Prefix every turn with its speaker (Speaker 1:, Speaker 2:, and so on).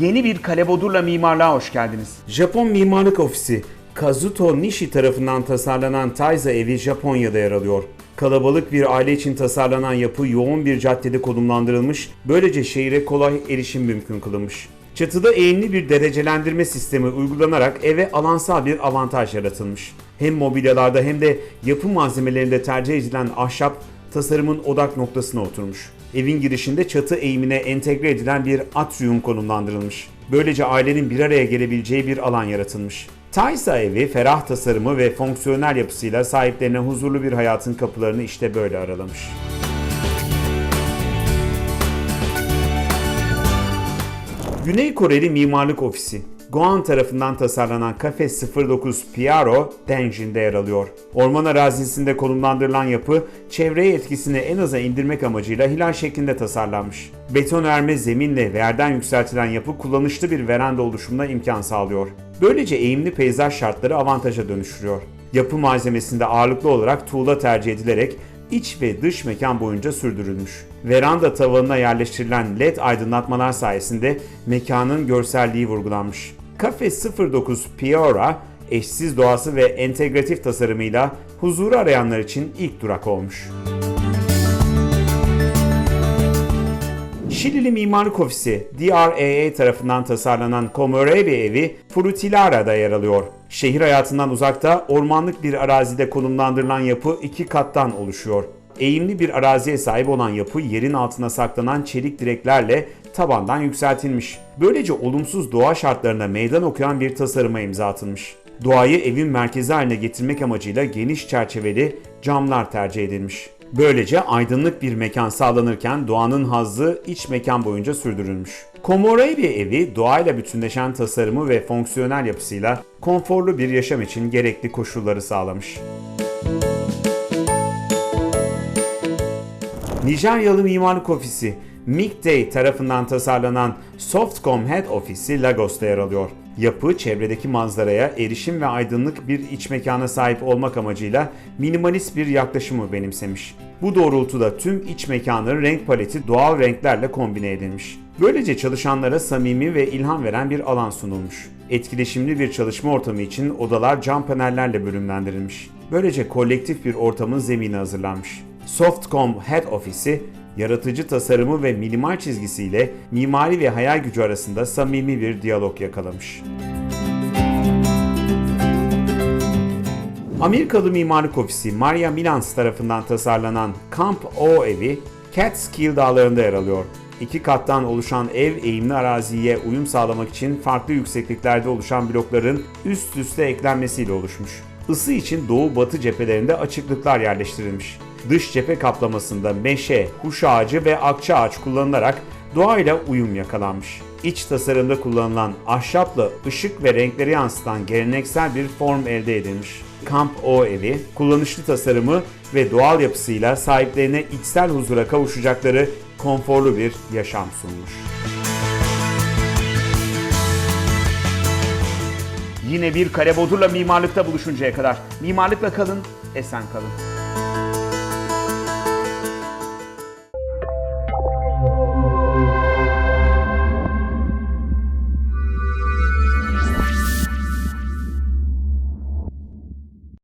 Speaker 1: Yeni bir Kalebodur'la mimarlığa hoş geldiniz.
Speaker 2: Japon mimarlık ofisi Kazuto Nishi tarafından tasarlanan Taiza evi Japonya'da yer alıyor. Kalabalık bir aile için tasarlanan yapı yoğun bir caddede konumlandırılmış, böylece şehire kolay erişim mümkün kılınmış. Çatıda eğimli bir derecelendirme sistemi uygulanarak eve alansal bir avantaj yaratılmış. Hem mobilyalarda hem de yapı malzemelerinde tercih edilen ahşap tasarımın odak noktasına oturmuş. Evin girişinde çatı eğimine entegre edilen bir atrium konumlandırılmış. Böylece ailenin bir araya gelebileceği bir alan yaratılmış. Taysa evi ferah tasarımı ve fonksiyonel yapısıyla sahiplerine huzurlu bir hayatın kapılarını işte böyle aralamış. Güney Koreli Mimarlık Ofisi Goan tarafından tasarlanan Cafe 09 Piaro, Denjin'de yer alıyor. Orman arazisinde konumlandırılan yapı, çevreye etkisini en aza indirmek amacıyla hilal şeklinde tasarlanmış. Beton erme zeminle ve yerden yükseltilen yapı kullanışlı bir veranda oluşumuna imkan sağlıyor. Böylece eğimli peyzaj şartları avantaja dönüştürüyor. Yapı malzemesinde ağırlıklı olarak tuğla tercih edilerek iç ve dış mekan boyunca sürdürülmüş. Veranda tavanına yerleştirilen led aydınlatmalar sayesinde mekanın görselliği vurgulanmış. Cafe 09 Piora, eşsiz doğası ve entegratif tasarımıyla huzuru arayanlar için ilk durak olmuş. Şilili Mimarlık Ofisi DRAA tarafından tasarlanan Komorebe evi Frutilara'da yer alıyor. Şehir hayatından uzakta ormanlık bir arazide konumlandırılan yapı iki kattan oluşuyor. Eğimli bir araziye sahip olan yapı yerin altına saklanan çelik direklerle tabandan yükseltilmiş. Böylece olumsuz doğa şartlarına meydan okuyan bir tasarıma imza atılmış. Doğayı evin merkezi haline getirmek amacıyla geniş çerçeveli camlar tercih edilmiş. Böylece aydınlık bir mekan sağlanırken doğanın hazzı iç mekan boyunca sürdürülmüş. Komorebi evi doğayla bütünleşen tasarımı ve fonksiyonel yapısıyla konforlu bir yaşam için gerekli koşulları sağlamış. Nijeryalı Mimarlık Ofisi Midday tarafından tasarlanan Softcom Head Ofisi Lagos'ta yer alıyor. Yapı çevredeki manzaraya erişim ve aydınlık bir iç mekana sahip olmak amacıyla minimalist bir yaklaşımı benimsemiş. Bu doğrultuda tüm iç mekanın renk paleti doğal renklerle kombine edilmiş. Böylece çalışanlara samimi ve ilham veren bir alan sunulmuş. Etkileşimli bir çalışma ortamı için odalar cam panellerle bölümlendirilmiş. Böylece kolektif bir ortamın zemini hazırlanmış. Softcom Head Ofisi, yaratıcı tasarımı ve minimal çizgisiyle mimari ve hayal gücü arasında samimi bir diyalog yakalamış. Amerikalı mimarlık ofisi Maria Milans tarafından tasarlanan Camp O evi Catskill dağlarında yer alıyor. İki kattan oluşan ev eğimli araziye uyum sağlamak için farklı yüksekliklerde oluşan blokların üst üste eklenmesiyle oluşmuş. Isı için doğu batı cephelerinde açıklıklar yerleştirilmiş. Dış cephe kaplamasında meşe, huş ağacı ve akça ağaç kullanılarak doğayla uyum yakalanmış. İç tasarımda kullanılan ahşapla ışık ve renkleri yansıtan geleneksel bir form elde edilmiş. Camp O evi, kullanışlı tasarımı ve doğal yapısıyla sahiplerine içsel huzura kavuşacakları konforlu bir yaşam sunmuş.
Speaker 1: Yine bir Kalebodur'la mimarlıkta buluşuncaya kadar mimarlıkla kalın, esen kalın.